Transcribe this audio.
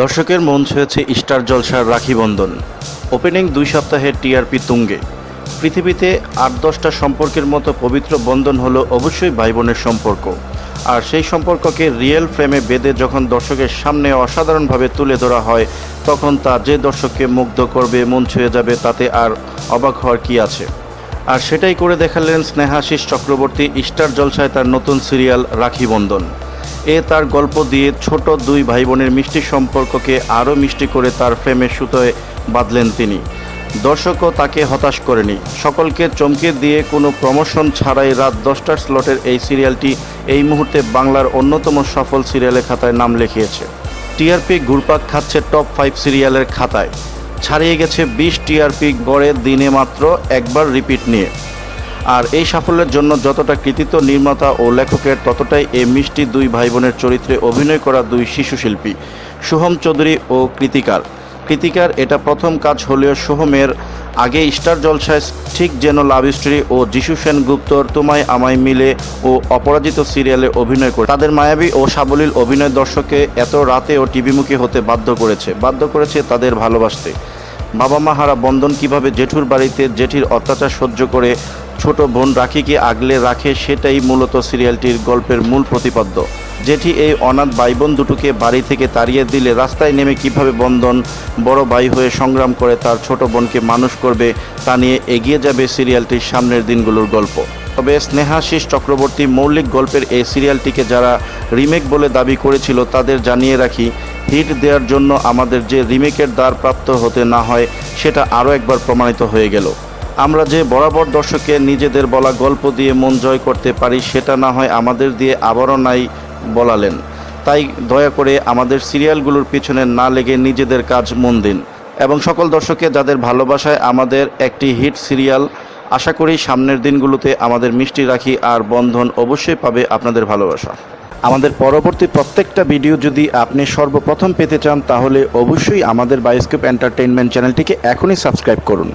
দর্শকের মন ছুঁয়েছে স্টার জলসার রাখি বন্ধন ওপেনিং দুই সপ্তাহের টিআরপি তুঙ্গে। পৃথিবীতে আট দশটা সম্পর্কের মতো পবিত্র বন্ধন হলো অবশ্যই ভাই বোনের সম্পর্ক। আর সেই সম্পর্ককে রিয়েল ফ্রেমে বেঁধে যখন দর্শকের সামনে অসাধারণভাবে তুলে ধরা হয়, তখন তা যে দর্শককে মুগ্ধ করবে, মন ছুঁয়ে যাবে, তাতে আর অবাক হওয়ার কী আছে? আর সেটাই করে দেখালেন স্নেহাশিস চক্রবর্তী স্টার জলসায় তার নতুন সিরিয়াল রাখি বন্ধন এ তার গল্প দিয়ে ছোট দুই ভাই বোনের মিষ্টি সম্পর্ককে আরও মিষ্টি করে তার ফ্রেমের সুতোয় বাঁধলেন তিনি। দর্শকও তাকে হতাশ করেনি। সকলকে চমকে দিয়ে কোনো প্রমোশন ছাড়াই রাত দশটার স্লটের এই সিরিয়ালটি এই মুহূর্তে বাংলার অন্যতম সফল সিরিয়ালের খাতায় নাম লিখিয়েছে। টিআরপি ঘুরপাক খাচ্ছে টপ ফাইভ সিরিয়ালের খাতায়। ছাড়িয়ে গেছে বিশ টিআরপি গড়ে দিনে মাত্র একবার রিপিট নিয়ে। আর এই সাফল্যের জন্য যতটা কৃতিত্ব, নির্মাতা ও লেখকের, ততটাই এই মিষ্টি দুই ভাই বোনের চরিত্রে অভিনয় করা দুই শিশু শিল্পী সোহম চৌধুরী ও কৃতিকার। কৃতিকার, এটা প্রথম কাজ হলেও সোহমের আগে স্টার জলসায় ঠিক যেন লাভ স্টোরি ও যিশু সেন গুপ্তর, তোমায় আমায় মিলে ও অপরাজিত সিরিয়ালে অভিনয় করে। তাদের মায়াবী ও সাবলীল অভিনয় দর্শককে এত রাতে ও টিভিমুখী হতে বাধ্য করেছে। বাধ্য করেছে তাদের ভালোবাসতে। বাবা মা হারা বন্ধন কীভাবে জেঠুর বাড়িতে জেঠির অত্যাচার সহ্য করে ছোট বোন রাখিকে আগলে রাখে সেটাই মূলত সিরিয়ালটির গল্পের মূল প্রতিপাদ্য। জেঠি এই অনাথ ভাই বোন দুটোকে বাড়ি থেকে তাড়িয়ে দিলে রাস্তায় নেমে কীভাবে বন্ধন বড় ভাই হয়ে সংগ্রাম করে তার ছোট বোনকে মানুষ করবে তা নিয়ে এগিয়ে যাবে সিরিয়ালটির সামনের দিনগুলোর গল্প। তবে স্নেহাশিস চক্রবর্তী মৌলিক গল্পের এই সিরিয়ালটিকে যারা রিমেক বলে দাবি করেছিল তাদের জানিয়ে রাখি হিট দেওয়ার জন্য আমাদের যে রিমেকের দ্বার প্রাপ্ত হতে না হয়, সেটা আরও একবার প্রমাণিত হয়ে গেল। আমরা যে বরাবর দর্শককে নিজেদের বলা গল্প দিয়ে মন জয় করতে পারি, সেটা না হয় আমাদের দিয়ে আবারও নাই বলালেন। তাই দয়া করে আমাদের সিরিয়ালগুলোর পিছনে না লেগে নিজেদের কাজ মন দিন। এবং সকল দর্শককে যাদের ভালোবাসায় আমাদের একটি হিট সিরিয়াল, আশা করি সামনের দিনগুলোতে আমাদের মিষ্টি রাখি আর বন্ধন অবশ্যই পাবে আপনাদের ভালোবাসা। আমাদের পরবর্তী প্রত্যেকটা ভিডিও যদি আপনি সর্বপ্রথম পেতে চান, তাহলে অবশ্যই আমাদের বায়োস্কোপ এন্টারটেইনমেন্ট চ্যানেলটিকে এখনই সাবস্ক্রাইব করুন।